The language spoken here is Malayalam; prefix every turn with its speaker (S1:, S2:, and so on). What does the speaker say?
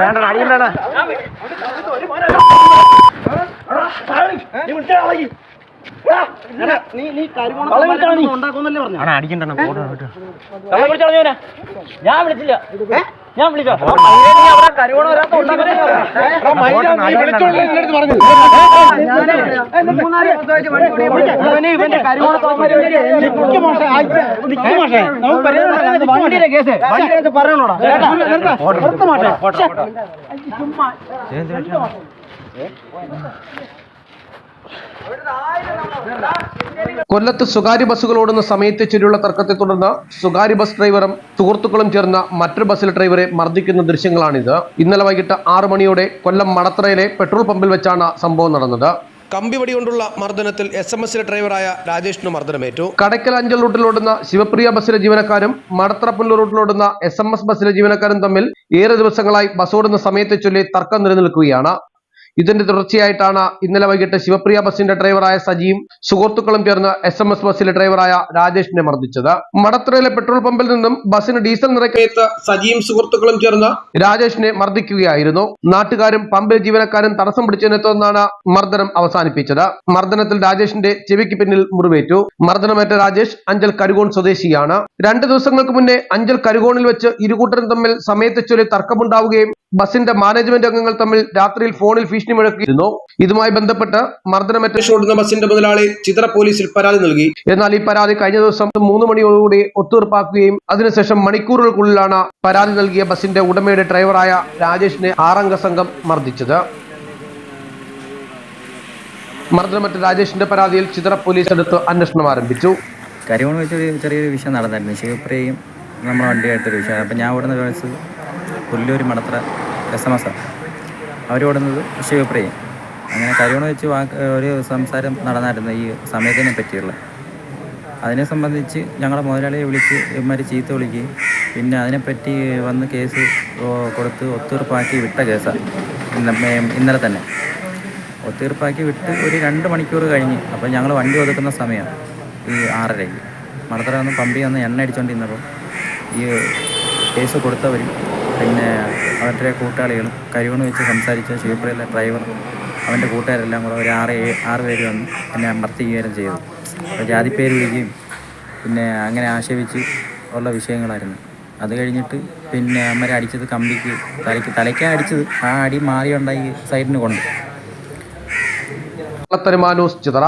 S1: വേണ്ട അടിയും
S2: നീ
S3: ഞാൻ വിളിച്ചില്ല ഞാൻ വിളിച്ചോ
S2: വണ്ടിയുടെ കേസ് വണ്ടിയുടെ കേസ് പറയണോടാ നിർത്ത് ചുമ്മാ
S4: കൊല്ലത്ത് സ്വകാര്യ ബസ്സുകൾ ഓടുന്ന സമയത്തെ ചുരിയുള്ള തർക്കത്തെ തുടർന്ന് സ്വകാര്യ ബസ് ഡ്രൈവറും സുഹൃത്തുക്കളും ചേർന്ന മറ്റൊരു ബസ്സിലെ ഡ്രൈവറെ മർദ്ദിക്കുന്ന ദൃശ്യങ്ങളാണിത്. ഇന്നലെ വൈകിട്ട് ആറു മണിയോടെ കൊല്ലം മടത്തറയിലെ പെട്രോൾ പമ്പിൽ വെച്ചാണ് സംഭവം നടന്നത്. കമ്പിവടി കൊണ്ടുള്ള മർദ്ദനത്തിൽ എസ് എം എസിലെ ഡ്രൈവറായ രാജേഷിന് മർദ്ദനമേറ്റു. കടയ്ക്കൽ അഞ്ചൽ റൂട്ടിലോടുന്ന ശിവപ്രിയ ബസ്സിലെ ജീവനക്കാരും മടത്തറപ്പുല്ലൂർ റൂട്ടിലോടുന്ന എസ് എം എസ് ബസ്സിലെ ജീവനക്കാരും തമ്മിൽ ഏറെ ദിവസങ്ങളായി ബസ് ഓടുന്ന സമയത്തെ ചൊല്ലി തർക്കം നിലനിൽക്കുകയാണ്. ഇതിന്റെ തുടർച്ചയായിട്ടാണ് ഇന്നലെ വൈകിട്ട് ശിവപ്രിയ ബസിന്റെ ഡ്രൈവറായ സജിയും സുഹൃത്തുക്കളും ചേർന്ന് എസ് എം എസ് ബസ്സിലെ ഡ്രൈവറായ രാജേഷിനെ മർദ്ദിച്ചത്. മടത്തറയിലെ പെട്രോൾ പമ്പിൽ നിന്നും ബസ്സിന് ഡീസൽ നിറയ്ക്കയത്ത് സജിയും സുഹൃത്തുക്കളും ചേർന്ന് രാജേഷിനെ മർദ്ദിക്കുകയായിരുന്നു. നാട്ടുകാരും പമ്പിൽ ജീവനക്കാരും തടസ്സം പിടിച്ചതിനെ തുടർന്നാണ് മർദ്ദനം അവസാനിപ്പിച്ചത്. മർദ്ദനത്തിൽ രാജേഷിന്റെ ചെവിക്ക് പിന്നിൽ മുറിവേറ്റു. മർദ്ദനമേറ്റ രാജേഷ് അഞ്ചൽ കരുകോൺ സ്വദേശിയാണ്. രണ്ട് ദിവസങ്ങൾക്ക് മുന്നേ അഞ്ചൽ കരുകോണിൽ വെച്ച് ഇരുകൂട്ടരും തമ്മിൽ സമയത്തെ ചൊല്ലി തർക്കമുണ്ടാവുകയും ബസിന്റെ മാനേജ്മെന്റ് അംഗങ്ങൾ തമ്മിൽ രാത്രിയിൽ ഫോണിൽ ഭീഷണി മുഴക്കിയിരുന്നു. ഇതുമായി ബന്ധപ്പെട്ട് മർദ്ദനമേറ്റ ഓടുന്ന ബസിന്റെ മുതലാളി ചിത്ര പോലീസിൽ പരാതി നൽകി. എന്നാൽ ഈ പരാതി കഴിഞ്ഞ ദിവസം മൂന്ന് മണിയോടുകൂടി ഒത്തുതീർപ്പാക്കുകയും അതിനുശേഷം മണിക്കൂറുകൾക്കുള്ളിലാണ് പരാതി നൽകിയ ബസിന്റെ ഉടമയുടെ ഡ്രൈവറായ രാജേഷിനെ ആറംഗ സംഘം മർദ്ദിച്ചത്. മർദ്ദനമറ്റ രാജേഷിന്റെ പരാതിയിൽ ചിത്ര പോലീസ് എടുത്ത് അന്വേഷണം ആരംഭിച്ചു.
S5: കരിമൺ വെച്ചൊരു ചെറിയൊരു വിഷയം നടന്നായിരുന്നു. ശിവപ്രിയയും നമ്മുടെ വണ്ടിയായിട്ടൊരു വിഷയം. അപ്പം ഞാൻ ഓടുന്ന ബസ് പുല്ലൂർ മടത്ര എസ് എം എസ് അവരോടുന്നത് ശിവപ്രിയം അങ്ങനെ കരുവണ വെച്ച് വാക്ക് ഒരു സംസാരം നടന്നായിരുന്നു ഈ സമയത്തിനെ പറ്റിയുള്ള. അതിനെ സംബന്ധിച്ച് ഞങ്ങളുടെ മുതലാളിയെ വിളിച്ച് ഇവന്മാർ ചീത്ത വിളിക്കുകയും പിന്നെ അതിനെപ്പറ്റി വന്ന് കേസ് കൊടുത്ത് ഒത്തീർപ്പാക്കി വിട്ട കേസാണ് ഇന്ന ഇന്നലെ തന്നെ. ഒത്തീർപ്പാക്കി വിട്ട് ഒരു രണ്ട് മണിക്കൂർ കഴിഞ്ഞ് അപ്പോൾ ഞങ്ങൾ വണ്ടി ഒതുക്കുന്ന സമയമാണ് ഈ ആറരയ്ക്ക്. മണത്തറ വന്ന് പമ്പി വന്ന് എണ്ണ അടിച്ചുകൊണ്ടിരുന്നപ്പോൾ ഈ കേസ് കൊടുത്തവരും പിന്നെ അവരുടെ കൂട്ടാളികളും കരിവണ് വെച്ച് സംസാരിച്ച ഷീപ്രയിലെ ഡ്രൈവർ അവന്റെ കൂട്ടുകാരെല്ലാം കൂടെ ഒരു ആറ് ആറ് പേര് വന്ന് എന്നെ അമർത്തിക്കുകയും ചെയ്തു. അപ്പോൾ ജാതിപ്പേര് വിളിക്കുകയും പിന്നെ അങ്ങനെ ആക്ഷേപിച്ച് ഉള്ള വിഷയങ്ങളായിരുന്നു. അത് കഴിഞ്ഞിട്ട് പിന്നെ അമ്മരെ അടിച്ചത് കമ്പിക്ക് തലയ്ക്ക് തലയ്ക്ക് അടിച്ചത്. ആ അടി മാറി ഉണ്ടായി സൈഡിന് കൊണ്ട്.
S4: ചിതറ.